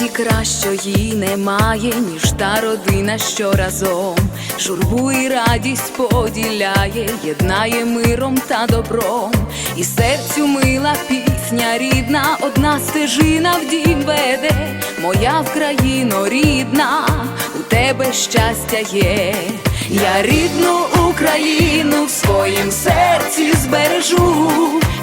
світі кращої немає, ніж та родина, що разом журбу і радість поділяє, єднає миром та добром, і серцю мила пісня рідна, одна стежина в дім веде, моя Вкраїно рідна, у тебе щастя є. Я рідну Україну в своїм серці збережу,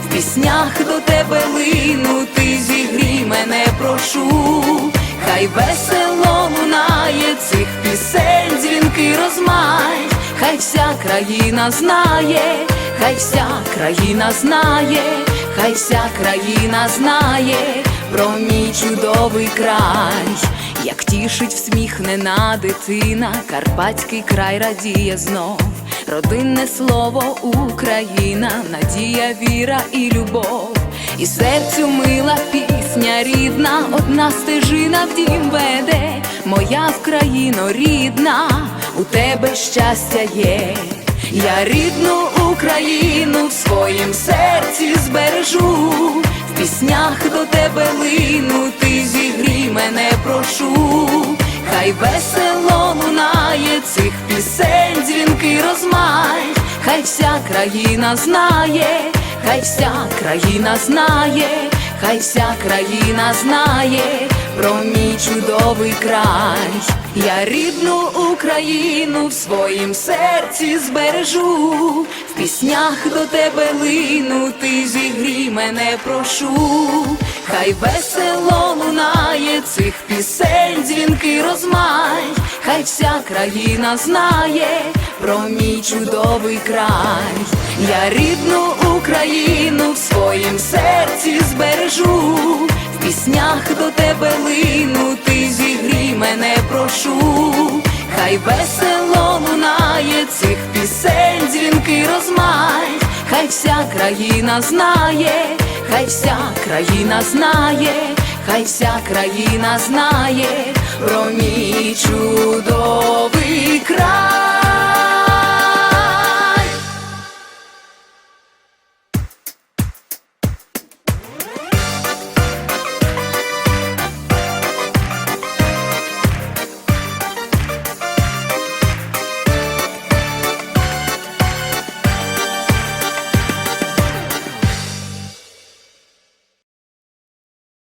в піснях до тебе лину, ти зігрій мене прошу, хай весело лунає цих пісень, дзвінки розмай, хай вся країна знає, хай вся країна знає, хай вся країна знає про мій чудовий край. Як тішить всміхнена дитина, карпатський край радіє знов, родинне слово Україна, надія, віра і любов, і серцю мила пісня рідна, одна стежина в дім веде, моя Вкраїно рідна, у тебе щастя є. Я рідну Україну в своїм серці збережу, в піснях до тебе лину, ти зігрій мене прошу, хай весело лунає цих пісень, дзвінки розмай, хай вся країна знає, хай вся країна знає, хай вся країна знає про мій чудовий край. Я рідну Україну в своїм серці збережу, в піснях до тебе лину, ти зігрій мене прошу, хай весело лунає цих пісень, дзвінки розмай, хай вся країна знає про мій чудовий край. Я рідну Україну в своїм серці збережу, в піснях до тебе лину, ти зігрій мене прошу, хай весело лунає цих пісень, дзвінки розмай, хай вся країна знає, хай вся країна знає, хай вся країна знає про мій чудовий край.